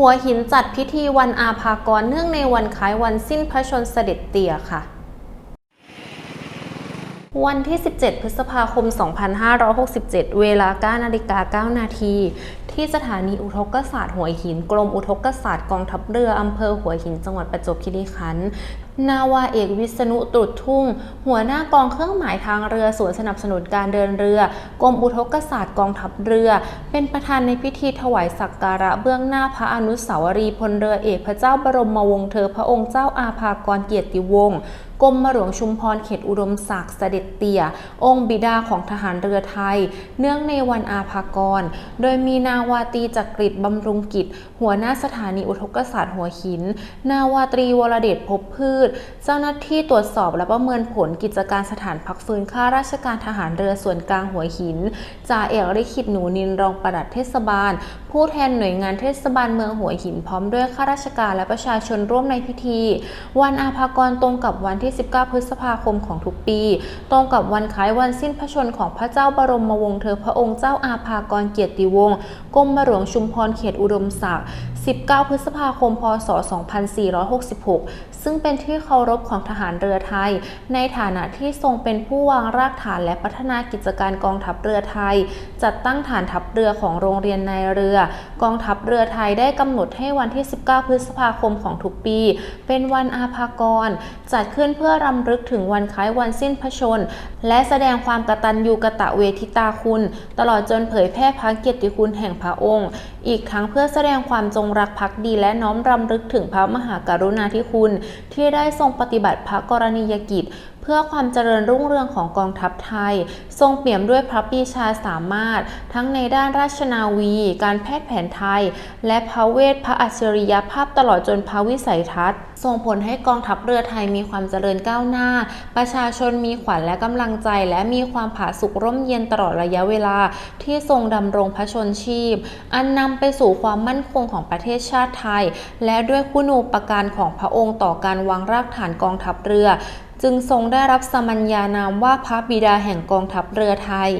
หัวหินจัดพิธีวันอาภากรเนื่องในวันคล้ายวันสิ้นพระชนสเสด็จเตี่ยค่ะ วันที่ 17 พฤษภาคม 2567 เวลา9นาฬิกา9นาทีที่สถานีอุทกศาสตร์หัวหิน กรมอุทกศาสตร์กองทัพเรืออำเภอหัวหินจังหวัดประจวบคีรีขันธ์ นาวาเอกวิษณุตรุดทุ่ง หัวหน้ากองเครื่องหมายทางเรือส่วนสนับสนุนการเดินเรือกรมอุทกศาสตร์กองทัพเรือ เป็นประธานในพิธีถวายสักการะเบื้องหน้าพระอนุสาวรีย์พลเรือเอกพระเจ้าบรมวงศ์เธอพระองค์เจ้าอาภากรเกียรติวงศ์ กรมหลวงชุมพรเขตอุดมศักดิ์เสด็จเตี่ย องค์บิดาของทหารเรือไทย เนื่องในวันอาภากร โดยมีนาวาตรีจักริดบำรุงกิจ หัวหน้าสถานีอุทกศาสตร์หัวหิน นาวาตรีวรเดชพบพืช เจ้าหน้าที่ตรวจสอบและประเมินผลกิจการสถานพักฟื้นข้าราชการทหารเรือส่วนกลางหัวหินจ่าเอกลิขิตหนูนินรองปลัดเทศบาล ผู้แทนหน่วยงานเทศบาลเมืองหัวหินพร้อมด้วยข้าราชการและประชาชนร่วมในพิธี วันอาภากรตรงกับวันที่19 พฤษภาคมของทุกปี ตรงกับวันคล้ายวันสิ้นพระชนของพระเจ้าบรมวงศ์เธอพระองค์เจ้าอาภากรเกียรติวงศ์กรมหลวงชุมพรเขตอุดมศักดิ์ 19 พฤษภาคม พศ 2466 ซึ่งเป็นที่เคารพของทหารเรือไทย ในฐานะที่ทรงเป็นผู้วางรากฐานและพัฒนากิจการกองทัพเรือไทย จัดตั้งฐานทัพเรือของโรงเรียนนายเรือ กองทัพเรือไทยได้กำหนดให้วันที่ 19 พฤษภาคมของทุกปี เป็นวันอาภากร จัดขึ้นเพื่อรำลึกถึงวันคล้ายวันสิ้นพระชน และแสดงความกตัญญูกะตะเวทิตาคุณ ตลอดจนเผยแพร่พระเกียรติคุณแห่งพระองค์ อีกทั้งเพื่อแสดงความจงรักภักดีและน้อมรำลึกถึงพระมหากรุณาธิคุณ ที่ได้ทรงปฏิบัติพระกรณียกิจ พื่อความเจริญรุ่งเรืองของกองทัพไทย ทรงเปี่ยมด้วยพระปีชาสามารถ ทั้งในด้านราชนาวี การแพทย์แผนไทย และพระเวทพระอัจฉริยภาพตลอดจนพระวิสัยทัศน์ส่งผลให้กองทัพเรือไทยมีความเจริญก้าวหน้า ประชาชนมีขวัญและกำลังใจ และมีความผาสุกร่มเย็นตลอดระยะเวลา ที่ทรงดำรงพระชนชีพ อันนำไปสู่ความมั่นคงของประเทศชาติไทย และด้วยคุณูปการของพระองค์ต่อการวางรากฐานกองทัพเรือ จึงทรงได้รับสมัญญานามว่าพระบิดาแห่งกองทัพเรือไทย